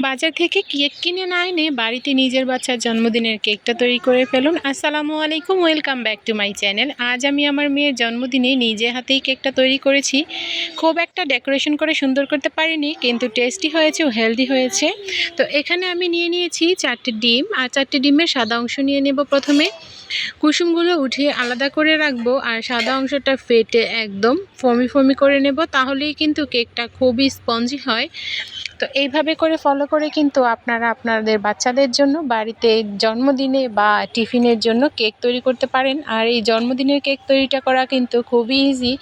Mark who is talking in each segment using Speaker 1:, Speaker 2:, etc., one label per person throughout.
Speaker 1: বাজার থেকে কেক কিনে না এনে বাড়িতে নিজের বাচ্চার জন্মদিনের কেকটা তৈরি করে ফেলুন। আসসালামু আলাইকুম, welcome back to my channel. আজ আমি আমার মেয়ের জন্মদিনে নিজে হাতেই কেকটা তৈরি করেছি। খুব একটা ডেকোরেশন করে সুন্দর করতে পারিনি, কিন্তু টেস্টি হয়েছে ও হেলদি হয়েছে। তো এখানে আমি নিয়ে নিয়েছি চারটে ডিম, আর চারটে ডিমের সাদা অংশ নিয়ে নেব প্রথমে। কুসুমগুলো উঠিয়ে আলাদা করে রাখব, আর সাদা অংশটা ফেটে একদম ফমি ফমি করে নেব, তাহলেই কিন্তু কেকটা খুবই স্পঞ্জি হয়। তো এইভাবে করে ফলো করে কিন্তু আপনারা আপনাদের বাচ্চাদের জন্য বাড়িতে জন্মদিনে বা টিফিনের জন্য কেক তৈরি করতে পারেন। আর এই জন্মদিনের কেক তৈরিটা করা কিন্তু খুবই ইজি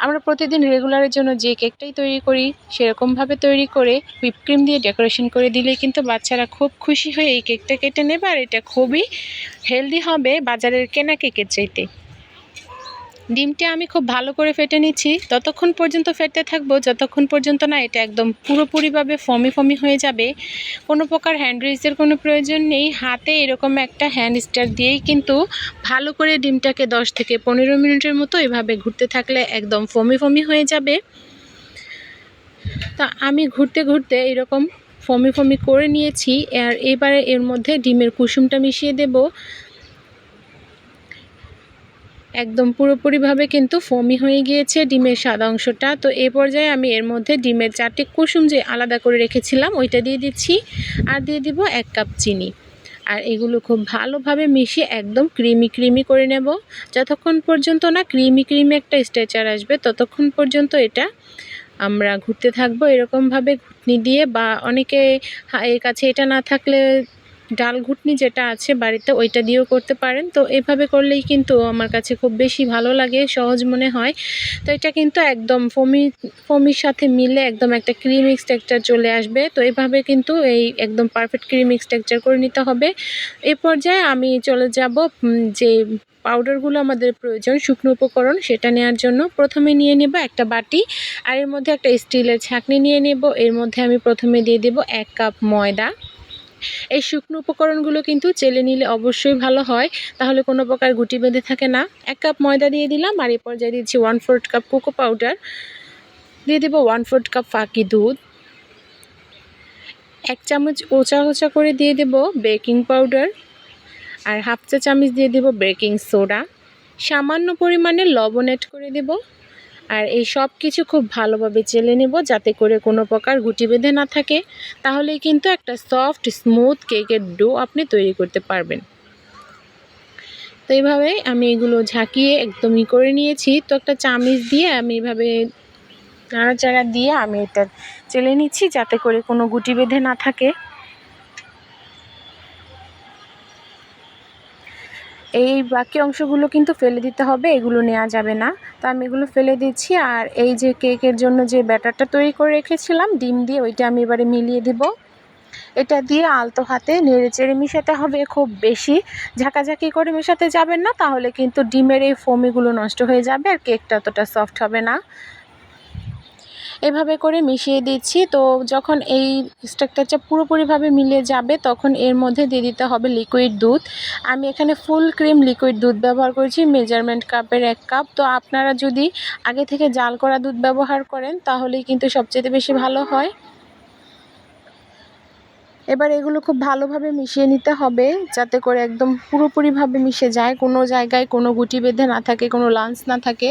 Speaker 1: আমরা প্রতিদিন রেগুলারের জন্য যে কেকটাই তৈরি করি, সেরকমভাবে তৈরি করে হুইপ ক্রিম দিয়ে ডেকোরেশন করে দিলে কিন্তু বাচ্চারা খুব খুশি হয়ে এই কেকটা কেটে নেবে। আর এটা খুবই হেলদি হবে বাজারের কেনা কেকের চাইতে। ডিমটা আমি খুব ভালো করে ফেটে নিচ্ছি। ততক্ষণ পর্যন্ত ফেটতে থাকব, যতক্ষণ পর্যন্ত না এটা একদম পুরোপুরিভাবে ফমি ফমি হয়ে যাবে। কোনো প্রকার হ্যান্ড রিচের কোনো প্রয়োজন নেই। হাতে এরকম একটা হ্যান্ড স্টার দিয়েই কিন্তু ভালো করে ডিমটাকে দশ থেকে পনেরো মিনিটের মতো এভাবে ঘুরতে থাকলে একদম ফমি ফমি হয়ে যাবে। তা আমি ঘুরতে ঘুরতে এরকম ফমি ফমি করে নিয়েছি। আর এবারে এর মধ্যে ডিমের কুসুমটা মিশিয়ে দেব। একদম পুরোপুরিভাবে কিন্তু ফমি হয়ে গিয়েছে ডিমের সাদা অংশটা। তো এ পর্যায়ে আমি এর মধ্যে ডিমের চারটে কুসুম যে আলাদা করে রেখেছিলাম, ওইটা দিয়ে দিচ্ছি। আর দিয়ে দিব এক কাপ চিনি। আর এগুলো খুব ভালোভাবে মিশিয়ে একদম ক্রিমি ক্রিমি করে নেব। যতক্ষণ পর্যন্ত না ক্রিমি ক্রিমি একটা স্ট্রেচার আসবে, ততক্ষণ পর্যন্ত এটা আমরা ঘুরতে থাকব। এরকমভাবে ঘুটনি দিয়ে বা অনেকে এর কাছে এটা না থাকলে ডাল ঘুটনি যেটা আছে বাড়িতে ওইটা দিয়েও করতে পারেন। তো এভাবে করলেই কিন্তু আমার কাছে খুব বেশি ভালো লাগে, সহজ মনে হয়। তো এটা কিন্তু একদম ফমি, ফমির সাথে মিলে একদম একটা ক্রিম স্ট্রাকচার চলে আসবে। তো এভাবে কিন্তু এই একদম পারফেক্ট ক্রিম স্ট্রাকচার করে নিতে হবে। এ পর্যায়ে আমি চলে যাব যে পাউডারগুলো আমাদের প্রয়োজন, শুকনো উপকরণ সেটা নেওয়ার জন্য। প্রথমে নিয়ে নেব একটা বাটি আর এর মধ্যে একটা স্টিলের ছাঁকনি নিয়ে নেব। এর মধ্যে আমি প্রথমে দিয়ে দেব এক কাপ ময়দা। এই শুকনো উপকরণগুলো কিন্তু চেলে নিলে অবশ্যই ভালো হয়। তাহলে কোনো প্রকার গুটি বেঁধে থাকে না। এক কাপ ময়দা দিয়ে দিলাম আর এরপর যা দিচ্ছি one fourth cup cocoa powder দিয়ে দেবো ওয়ান ফোর্থ কাপ ফাঁকি দুধ। এক চামচ ওচা ওচা করে দিয়ে দেব বেকিং পাউডার আর হাফ চা চামচ দিয়ে দেব বেকিং সোডা সামান্য পরিমাণে লবণ অ্যাড করে দেবো। আর এই সব কিছু খুব ভালোভাবে চেলে নেব যাতে করে কোনো প্রকার গুটি বেঁধে না থাকে। তাহলেই কিন্তু একটা সফট স্মুথ কেকের ডো আপনি তৈরি করতে পারবেন। তো এইভাবে আমি এগুলো ঝাঁকিয়ে একদমই করে নিয়েছি। তো একটা চামিচ দিয়ে আমি এভাবে নাড়াচাড়া দিয়ে আমি এটা চেলে নিচ্ছি যাতে করে কোনো গুটি বেঁধে না থাকে। এই বাকি অংশগুলো কিন্তু ফেলে দিতে হবে, এগুলো নেওয়া যাবে না। তো আমি এগুলো ফেলে দিচ্ছি আর এই যে কেকের জন্য যে ব্যাটারটা তৈরি করে রেখেছিলাম, ডিম দিয়ে ওইটা আমি এবারে মিলিয়ে দিব। এটা দিয়ে আলতো হাতে নেড়ে চেড়ে মিশাতে হবে, খুব বেশি ঝাঁকাঝাঁকি করে মেশাতে যাবেন না, তাহলে কিন্তু ডিমের এই ফমিগুলো নষ্ট হয়ে যাবে আর কেকটা অতটা সফট হবে না। এভাবে করে মিশিয়ে দিচ্ছি। তো যখন এই স্ট্রাকচারটা পুরোপুরিভাবে মিলে যাবে, তখন এর মধ্যে দিয়ে দিতে হবে লিকুইড দুধ। আমি এখানে ফুল ক্রিম লিকুইড দুধ ব্যবহার করেছি, মেজারমেন্ট কাপের এক কাপ। তো আপনারা যদি আগে থেকে জাল করা দুধ ব্যবহার করেন, তাহলেই কিন্তু সবচেয়ে বেশি ভালো হয়। এবার এগুলো খুব ভালোভাবে মিশিয়ে নিতে হবে যাতে করে একদম পুরোপুরিভাবে মিশে যায়। কোনো জায়গায় কোনো গুটি বেঁধে না থাকে, কোনো লাঞ্চ না থাকে,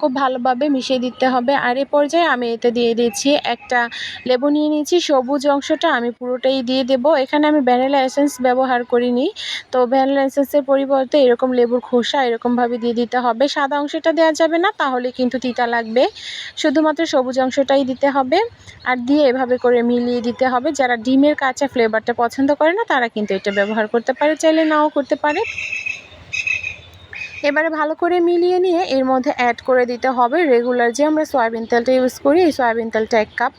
Speaker 1: খুব ভালোভাবে মিশিয়ে দিতে হবে। আর এ পর্যায়ে আমি এতে দিয়ে দিয়েছি একটা লেবু নিয়ে নিয়েছি, সবুজ অংশটা আমি পুরোটাই দিয়ে দেব। এখানে আমি ভ্যানিলা এসেন্স ব্যবহার করিনি, তো ভ্যানিলা এসেন্সের পরিবর্তে এরকম লেবুর খোসা এরকমভাবে দিয়ে দিতে হবে। সাদা অংশটা দেওয়া যাবে না, তাহলে কিন্তু তিতা লাগবে। শুধুমাত্র সবুজ অংশটাই দিতে হবে, আর দিয়ে এভাবে করে মিলিয়ে দিতে হবে। যারা ডিমের কাঁচা ফ্লেভারটা পছন্দ করে না, তারা কিন্তু এটা ব্যবহার করতে পারে, চাইলে নাও করতে পারে। এবারে ভালো করে মিলিয়ে নিয়ে এর মধ্যে অ্যাড করে দিতে হবে রেগুলার যে আমরা সয়াবিন তেলটা ইউজ করি, এই সয়াবিন তেলটা এক কাপ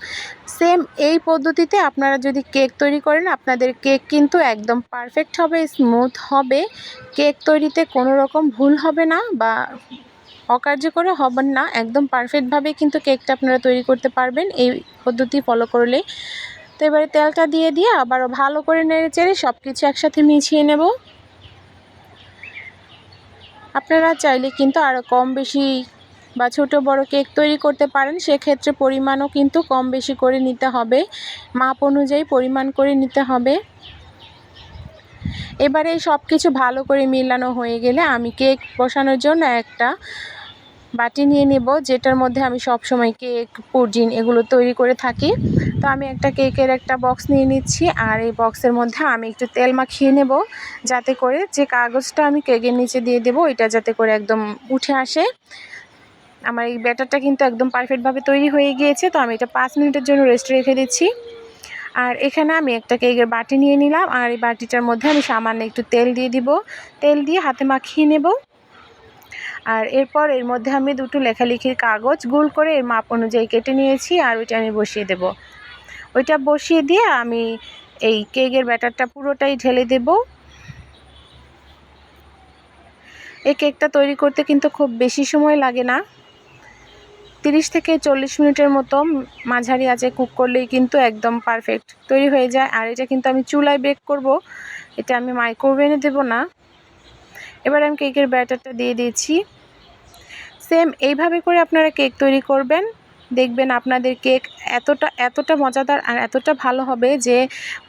Speaker 1: সেম এই পদ্ধতিতে আপনারা যদি কেক তৈরি করেন, আপনাদের কেক কিন্তু একদম পারফেক্ট হবে স্মুথ হবে। কেক তৈরিতে কোনো রকম ভুল হবে না বা অকার্যকর হবেন না, একদম পারফেক্টভাবে কিন্তু কেকটা আপনারা তৈরি করতে পারবেন। এই পদ্ধতি ফলো করলে তো এবারে তেলটা দিয়ে দিয়ে আবারও ভালো করে নেড়ে চেড়ে সব কিছু একসাথে মিশিয়ে নেব। আপনারা চাইলে কিন্তু আরও কম বেশি বা ছোট বড় কেক তৈরি করতে পারেন, সেক্ষেত্রে পরিমাণও কিন্তু কম বেশি করে নিতে হবে। মাপ অনুযায়ী পরিমাণ করে নিতে হবে। এবারে সব কিছু ভালো করে মিলানো হয়ে গেলে আমি কেক বসানোর জন্য একটা বাটি নিয়ে নেব, যেটার মধ্যে আমি সব সময় কেক, পুডিং এগুলো তৈরি করে থাকি। তো আমি একটা কেকের একটা বক্স নিয়ে নিচ্ছি, আর এই বক্সের মধ্যে আমি একটু তেল মাখিয়ে নেব, যাতে করে যে কাগজটা আমি কেকের নিচে দিয়ে দেবো এটা যাতে করে একদম উঠে আসে। আমার এই ব্যাটারটা কিন্তু একদম পারফেক্টভাবে তৈরি হয়ে গিয়েছে, তো আমি এটা পাঁচ মিনিটের জন্য রেস্ট রেখে দিচ্ছি। আর এখানে আমি একটা কেকের বাটি নিয়ে নিলাম, আর এই বাটিটার মধ্যে আমি সামান্য একটু তেল দিয়ে দিব। তেল দিয়ে হাতে মাখিয়ে নেব। আর এরপর এর মধ্যে আমি দুটো লেখালেখির কাগজ গোল করে এর মাপ অনুযায়ী কেটে নিয়েছি আর ওইটা আমি বসিয়ে দেব। ওইটা বসিয়ে দিয়ে আমি এই কেকের ব্যাটারটা পুরোটাই ঢেলে দেব। এই কেকটা তৈরি করতে কিন্তু খুব বেশি সময় লাগে না। তিরিশ থেকে চল্লিশ মিনিটের মতো মাঝারি আঁচে কুক করলেই কিন্তু একদম পারফেক্ট তৈরি হয়ে যায়। আর এটা কিন্তু আমি চুলায় বেক করব, এটা আমি মাইক্রোওভেনে দেব না। এবার আমি কেকের ব্যাটারটা দিয়ে দিয়েছি। সেম এইভাবে করে আপনারা কেক তৈরি করবেন। দেখবেন আপনাদের কেক এতটা এতটা মজাদার আর এতটা ভালো হবে যে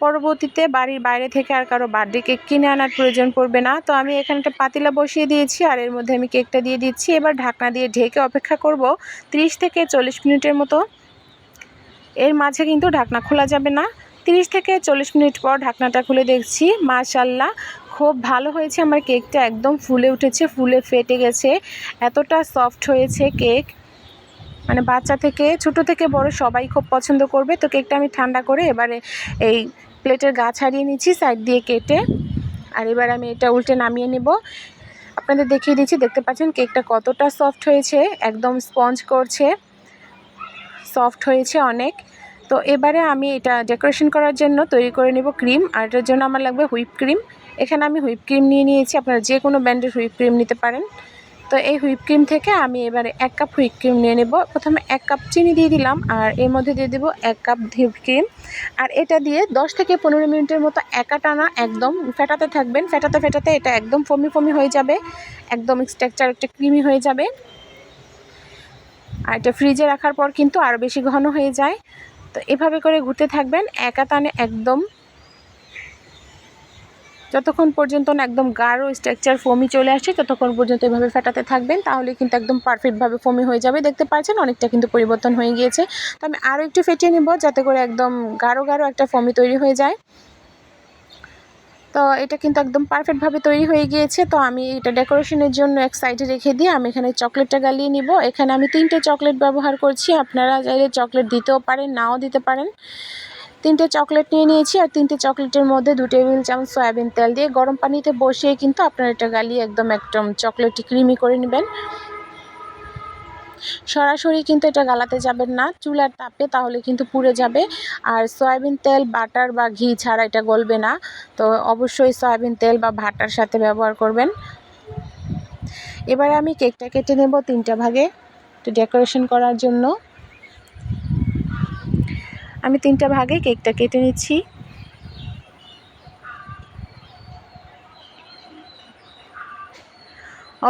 Speaker 1: পরবর্তীতে বাড়ির বাইরে থেকে আর কারও বার্থডে কেক কিনে আনার প্রয়োজন পড়বে না। তো আমি এখানে একটা পাতিলা বসিয়ে দিয়েছি আর এর মধ্যে আমি কেকটা দিয়ে দিচ্ছি। এবার ঢাকনা দিয়ে ঢেকে অপেক্ষা করব 30 থেকে চল্লিশ মিনিটের মতো। এর মাঝে কিন্তু ঢাকনা খোলা যাবে না। 30 থেকে চল্লিশ মিনিট পর ঢাকনাটা খুলে দেখছি মাশাল্লাহ খুব ভালো হয়েছে আমার কেকটা, একদম ফুলে উঠেছে, ফুলে ফেটে গেছে, এতটা সফট হয়েছে কেক। মানে বাচ্চা থেকে, ছোট থেকে বড় সবাই খুব পছন্দ করবে, তো কেকটা আমি ঠান্ডা করে এবারে এই প্লেটের গা ছাড়িয়ে নিচ্ছি, সাইড দিয়ে কেটে, আর এবার আমি এটা উল্টে নামিয়ে নেব। আপনাদের দেখিয়ে দিচ্ছি, দেখতে পাচ্ছেন কেকটা কতটা সফট হয়েছে, একদম স্পঞ্জ করছে, সফট হয়েছে অনেক। তো এবারে আমি এটা ডেকোরেশন করার জন্য তৈরি করে নেব ক্রিম আর এটার জন্য আমার লাগবে হুইপ ক্রিম এখানে আমি হুইপ ক্রিম নিয়ে নিয়েছি, আপনারা যে কোনো ব্র্যান্ডের হুইপ ক্রিম নিতে পারেন। তো এই হুইপ ক্রিম থেকে আমি এবারে এক কাপ হুইপ ক্রিম নিয়ে নেব। প্রথমে এক কাপ চিনি দিয়ে দিলাম, আর এর মধ্যে দিয়ে দেবো এক কাপ হুইপ ক্রিম আর এটা দিয়ে 10 থেকে পনেরো মিনিটের মতো একা টানা একদম ফেটাতে থাকবেন। ফেটাতে ফেটাতে এটা একদম ফমি ফমি হয়ে যাবে, একদম স্ট্রাকচার একটা ক্রিমি হয়ে যাবে। আর এটা ফ্রিজে রাখার পর কিন্তু আরও বেশি ঘন হয়ে যায়। তো এভাবে করে ঘুরতে থাকবেন। একা টানে একদম যতক্ষণ পর্যন্ত না একদম গাঢ় স্ট্রাকচার ফোমি চলে আসছে, ততক্ষণ পর্যন্ত এভাবে ফেটাতে থাকবেন। তাহলে কিন্তু একদম পারফেক্টভাবে ফোমি হয়ে যাবে। দেখতে পাচ্ছেন অনেকটা কিন্তু পরিবর্তন হয়ে গিয়েছে। তো আমি আরও একটু ফেটিয়ে নেব যাতে করে একদম গাঢ় গাঢ় একটা ফোমি তৈরি হয়ে যায়। তো এটা কিন্তু একদম পারফেক্টভাবে তৈরি হয়ে গিয়েছে। তো আমি এটা ডেকোরেশনের জন্য এক সাইডে রেখে দিয়ে আমি এখানে চকলেটটা গালিয়ে নিব। এখানে আমি তিনটে চকলেট ব্যবহার করছি। আপনারা চাইলে চকলেট দিতেও পারেন, নাও দিতে পারেন। তিনটে চকলেট নিয়ে নিয়েছি আর তিনটে চকলেটের মধ্যে দু টেবিল চামচ সয়াবিন তেল দিয়ে গরম পানিতে বসিয়ে কিন্তু আপনারা এটা গালিয়ে একদম একদম চকলেটটি ক্রিমি করে নেবেন। সরাসরি কিন্তু এটা গালাতে যাবেন না। চুলার তাপে তাহলে কিন্তু পুড়ে যাবে। আর সয়াবিন তেল, বাটার বা ঘি ছাড়া এটা গলবে না। তো অবশ্যই সয়াবিন তেল বা ভাটার সাথে ব্যবহার করবেন। এবারে আমি কেকটা কেটে নেব তিনটা ভাগে। একটু ডেকোরেশন করার জন্য। আমি তিনটা ভাগে কেকটা কেটে নিচ্ছি।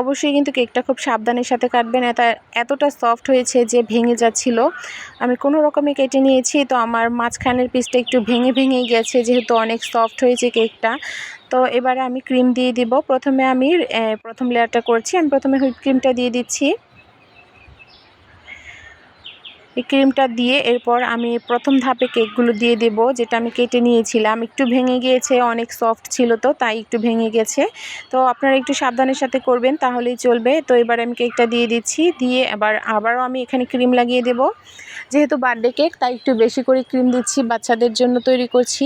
Speaker 1: অবশ্যই কিন্তু কেকটা খুব সাবধানের সাথে কাটবেন। এটা এতটা সফট হয়েছে যে ভেঙে যাচ্ছিল। আমি কোনো রকমে কেটে নিয়েছি, তো আমার মাঝখানের পিসটা একটু ভেঙে ভেঙে গেছে, যেহেতু অনেক সফট হয়েছে কেকটা। তো এবারে আমি ক্রিম দিয়ে দিব। প্রথমে আমি প্রথম লেয়ারটা করছি। আমি প্রথমে হুইপ ক্রিমটা দিয়ে দিচ্ছি। এই ক্রিমটা দিয়ে এরপর আমি প্রথম ধাপে কেকগুলো দিয়ে দেব, যেটা আমি কেটে নিয়েছিলাম। একটু ভেঙে গিয়েছে, অনেক সফট ছিল তো, তাই একটু ভেঙে গেছে। তো আপনারা একটু সাবধানের সাথে করবেন, তাহলেই চলবে। তো এবার আমি কেকটা দিয়ে দিচ্ছি, দিয়ে এবার আবারও আমি এখানে ক্রিম লাগিয়ে দেব। যেহেতু বার্থডে কেক, তাই একটু বেশি করে ক্রিম দিচ্ছি বাচ্চাদের জন্য তৈরি করছি।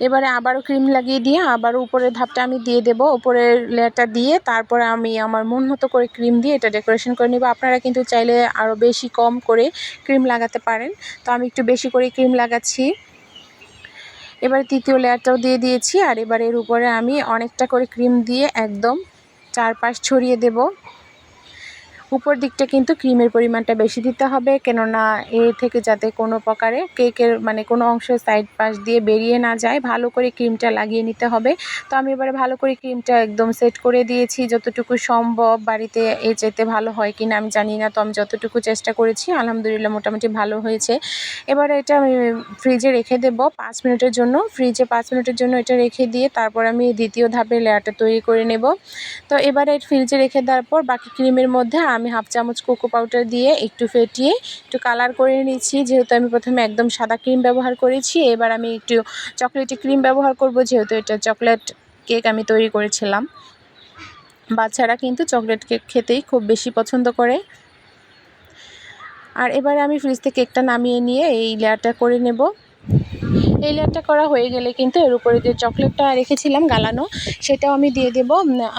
Speaker 1: এবারে আবারও ক্রিম লাগিয়ে দিয়ে আবারও উপরের ধাপটা আমি দিয়ে দেব। উপরের লেয়ারটা দিয়ে তারপরে আমি আমার মন মতো করে ক্রিম দিয়ে এটা ডেকোরেশন করে নেব। আপনারা কিন্তু চাইলে আরও বেশি কম করে ক্রিম লাগাতে পারেন। তো আমি একটু বেশি করে ক্রিম লাগাচ্ছি। এবারে তৃতীয় লেয়ারটাও দিয়ে দিয়েছি আর এবার এর উপরে আমি অনেকটা করে ক্রিম দিয়ে একদম চারপাশ ছড়িয়ে দেব। উপর দিকটা কিন্তু ক্রিমের পরিমাণটা বেশি দিতে হবে, কেননা এ থেকে যাতে কোনো প্রকারে কেকের মানে কোনো অংশ সাইড পাশ দিয়ে বেরিয়ে না যায়, ভালো করে ক্রিমটা লাগিয়ে নিতে হবে। তো আমি এবারে ভালো করে ক্রিমটা একদম সেট করে দিয়েছি, যতটুকু সম্ভব বাড়িতে এ যেতে ভালো হয় কি না আমি জানি না, তো আমি যতটুকু চেষ্টা করেছি, আলহামদুলিল্লাহ মোটামুটি ভালো হয়েছে। এবারে এটা আমি ফ্রিজে রেখে দেবো পাঁচ মিনিটের জন্য ফ্রিজে পাঁচ মিনিটের জন্য এটা রেখে দিয়ে তারপর আমি দ্বিতীয় ধাপে লেয়ারটা তৈরি করে নেব। তো এবারে ফ্রিজে রেখে দেওয়ার পর বাকি ক্রিমের মধ্যে আমি হাফ চামচ কোকো পাউডার দিয়ে একটু ফেটিয়ে একটু কালার করে নিচ্ছি যেহেতু আমি প্রথমে একদম সাদা ক্রিম ব্যবহার করেছি, এবার আমি একটু চকলেটি ক্রিম ব্যবহার করব, যেহেতু এটা চকলেট কেক আমি তৈরি করেছিলাম। বাচ্চারা কিন্তু চকলেট কেক খেতেই খুব বেশি পছন্দ করে। আর এবারে আমি ফ্রিজ থেকে কেকটা নামিয়ে নিয়ে এই লেয়ারটা করে নেব। এই লেয়ারটা করা হয়ে গেলে কিন্তু এর উপরে যে চকলেটটা রেখেছিলাম গালানো, সেটাও আমি দিয়ে দেব।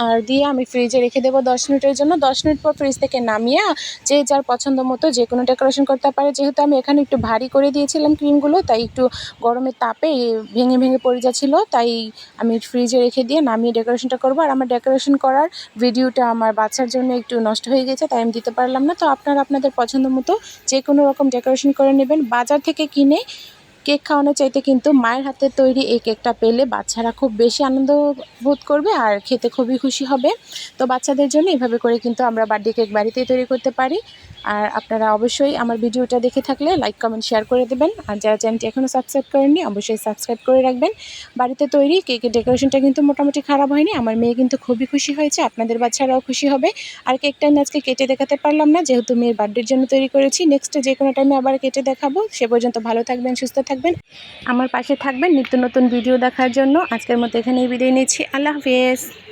Speaker 1: আর দিয়ে আমি ফ্রিজে রেখে দেবো দশ মিনিটের জন্য। দশ মিনিট পর ফ্রিজ থেকে নামিয়ে যে যার পছন্দ মতো যে কোনো ডেকোরেশন করতে পারে। যেহেতু আমি এখানে একটু ভারী করে দিয়েছিলাম ক্রিমগুলো তাই একটু গরমের তাপে ভেঙে ভেঙে পড়ে যাচ্ছিল। তাই আমি ফ্রিজে রেখে দিয়ে নামিয়ে ডেকোরেশনটা করব। আর আমার ডেকোরেশন করার ভিডিওটা আমার বাচ্চার জন্য একটু নষ্ট হয়ে গেছে, তাই আমি দিতে পারলাম না। তো আপনারা আপনাদের পছন্দ মতো যে কোনো রকম ডেকোরেশন করে নেবেন। বাজার থেকে কিনে কেক খাওয়ানোর চাইতে কিন্তু মায়ের হাতে তৈরি এই কেকটা পেলে বাচ্চারা খুব বেশি আনন্দ বোধ করবে আর খেতে খুবই খুশি হবে। তো বাচ্চাদের জন্য এভাবে করে কিন্তু আমরা বার্থডে কেক বাড়িতেই তৈরি করতে পারি। আর আপনারা অবশ্যই আমার ভিডিওটা দেখে থাকলে লাইক কমেন্ট শেয়ার করে দেবেন। আর যারা চ্যানেলটি এখনও সাবস্ক্রাইব করেননি, অবশ্যই সাবস্ক্রাইব করে রাখবেন। বাড়িতে তৈরি কেকের ডেকোরেশনটা কিন্তু মোটামুটি খারাপ হয়নি। আমার মেয়ে কিন্তু খুবই খুশি হয়েছে, আপনাদের বাচ্চারাও খুশি হবে। আর কেকটা আমি আজকে কেটে দেখাতে পারলাম না, যেহেতু মেয়ের বার্থডের জন্য তৈরি করেছি। নেক্সট যে কোনো টাইমে আবার কেটে দেখাবো। সে পর্যন্ত ভালো থাকবেন, সুস্থ থাকবেন। আমার পাশে থাকবেন নিত্য নতুন ভিডিও দেখার জন্য। আজকের মতো এখানেই বিদায় নিচ্ছি। আল্লাহ হাফিজ।